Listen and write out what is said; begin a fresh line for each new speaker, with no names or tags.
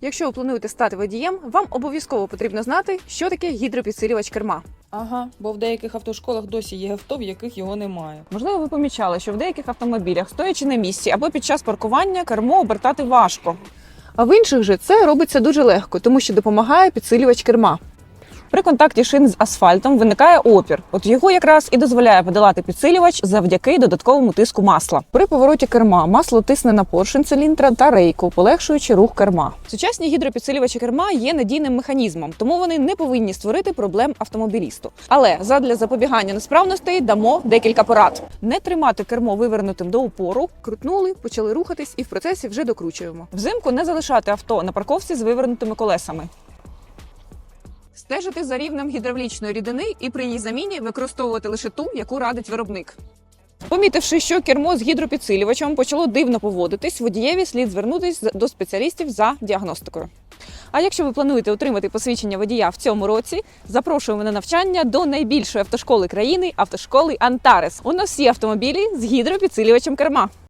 Якщо ви плануєте стати водієм, вам обов'язково потрібно знати, що таке гідропідсилювач керма.
Ага, бо в деяких автошколах досі є авто, в яких його немає.
Можливо, ви помічали, що в деяких автомобілях, стоячи на місці або під час паркування, кермо обертати важко.
А в інших же це робиться дуже легко, тому що допомагає підсилювач керма.
При контакті шин з асфальтом виникає опір. От його якраз і дозволяє подолати підсилювач завдяки додатковому тиску масла.
При повороті керма масло тисне на поршень циліндра та рейку, полегшуючи рух керма.
Сучасні гідропідсилювачі керма є надійним механізмом, тому вони не повинні створити проблем автомобілісту. Але задля запобігання несправностей дамо декілька порад. Не тримати кермо вивернутим до упору,
Крутнули, почали рухатись і в процесі вже докручуємо.
взимку не залишати авто на парковці з вивернутими колесами. Стежити за рівнем гідравлічної рідини і при її заміні використовувати лише ту, яку радить виробник. Помітивши, що кермо з гідропідсилювачем почало дивно поводитись, водієві слід звернутися до спеціалістів за діагностикою. А якщо ви плануєте отримати посвідчення водія в цьому році, запрошуємо на навчання до найбільшої автошколи країни автошколи Антарес. У нас всі автомобілі з гідропідсилювачем керма.